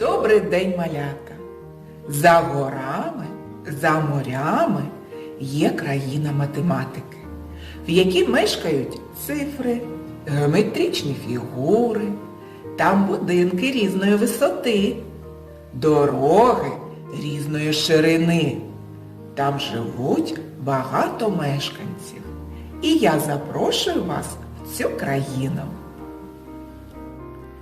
Добрий день, малята! За горами, за морями є країна математики, в якій мешкають цифри, геометричні фігури, там будинки різної висоти, дороги різної ширини. Там живуть багато мешканців. І я запрошую вас в цю країну.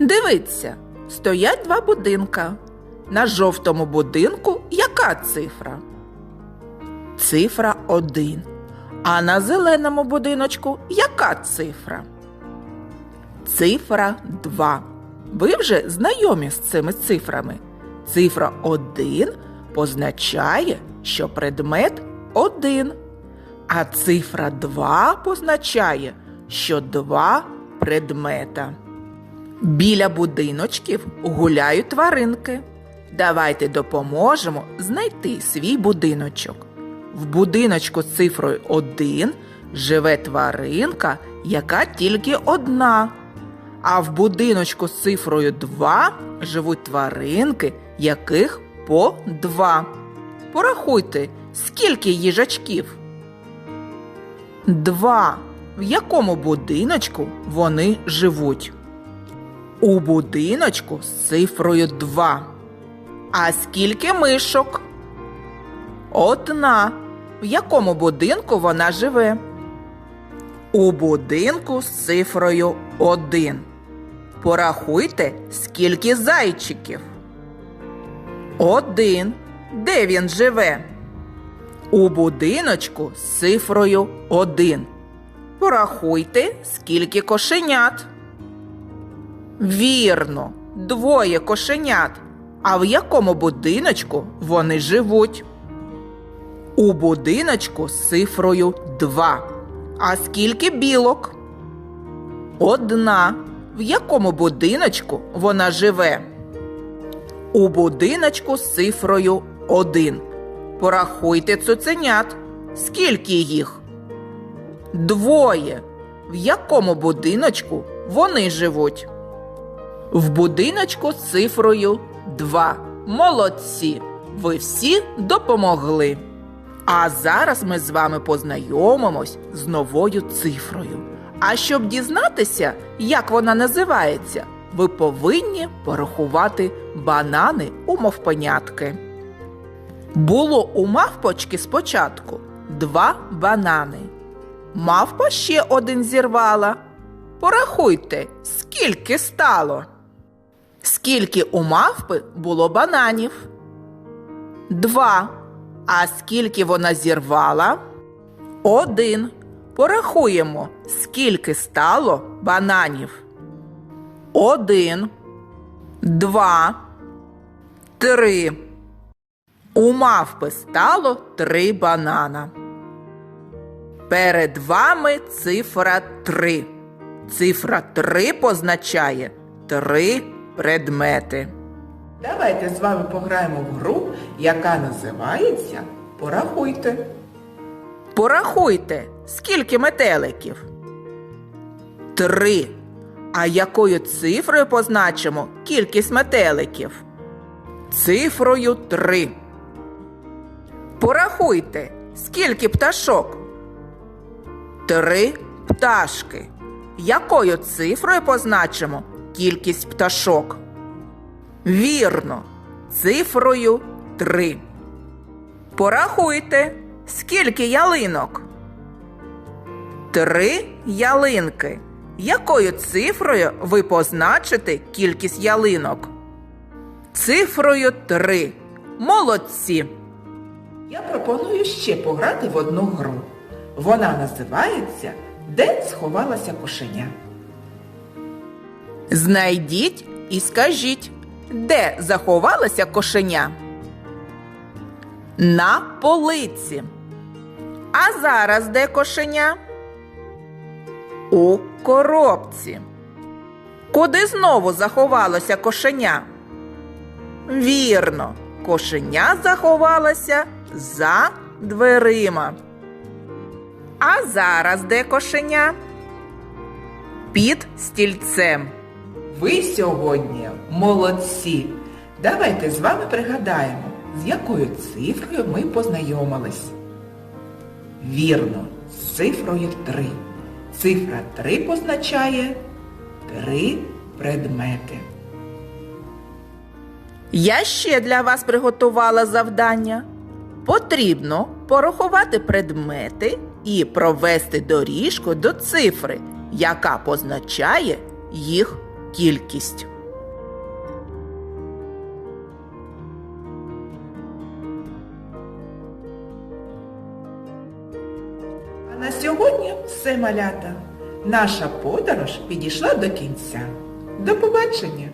Дивіться, стоять два будинка. На жовтому будинку яка цифра? Цифра 1. А на зеленому будиночку яка цифра? Цифра 2. Ви вже знайомі з цими цифрами. Цифра 1 позначає, що предмет 1. А цифра 2 позначає, що два предмета. Біля будиночків гуляють тваринки. Давайте допоможемо знайти свій будиночок. В будиночку з цифрою 1 живе тваринка, яка тільки одна. А в будиночку з цифрою 2 живуть тваринки, яких по два. Порахуйте, скільки їжачків? Два. В якому будиночку вони живуть? У будиночку з цифрою 2. А скільки мишок? Одна. В якому будинку вона живе? У будинку з цифрою 1. Порахуйте, скільки зайчиків. Один. Де він живе? У будиночку з цифрою 1. Порахуйте, скільки кошенят. Вірно, двоє кошенят. А в якому будиночку вони живуть? У будиночку з цифрою 2. А скільки білок? Одна. В якому будиночку вона живе? У будиночку з цифрою 1. Порахуйте цуценят. Скільки їх? Двоє. В якому будиночку вони живуть? В будиночку з цифрою 2. Молодці! Ви всі допомогли. А зараз ми з вами познайомимось з новою цифрою. А щоб дізнатися, як вона називається, ви повинні порахувати банани у мовпонятки. Було у мавпочки спочатку два банани. Мавпа ще один зірвала. Порахуйте, скільки стало. Скільки у мавпи було бананів? Два. А скільки вона зірвала? Один. Порахуємо, скільки стало бананів. Один. Два. Три. У мавпи стало три банана. Перед вами цифра 3. Цифра 3 позначає три предмети. Давайте з вами пограємо в гру, яка називається Порахуйте. Порахуйте, скільки метеликів? Три. А якою цифрою позначимо кількість метеликів? Цифрою три. Порахуйте, скільки пташок? Три пташки. Якою цифрою позначимо кількість пташок? Вірно, цифрою три. Порахуйте, скільки ялинок? Три ялинки. Якою цифрою ви позначите кількість ялинок? Цифрою три. Молодці. Я пропоную ще пограти в одну гру. Вона називається Де сховалася кошеня. Знайдіть і скажіть, де заховалася кошеня? На полиці. А зараз де кошеня? У коробці. Куди знову заховалося кошеня? Вірно, кошеня заховалося за дверима. А зараз де кошеня? Під стільцем. Ви сьогодні молодці. Давайте з вами пригадаємо, з якою цифрою ми познайомились. Вірно, з цифрою 3. Цифра 3 позначає три предмети. Я ще для вас приготувала завдання. Потрібно порахувати предмети і провести доріжку до цифри, яка позначає їх кількість. А на сьогодні все малята. Наша подорож підійшла до кінця. До побачення!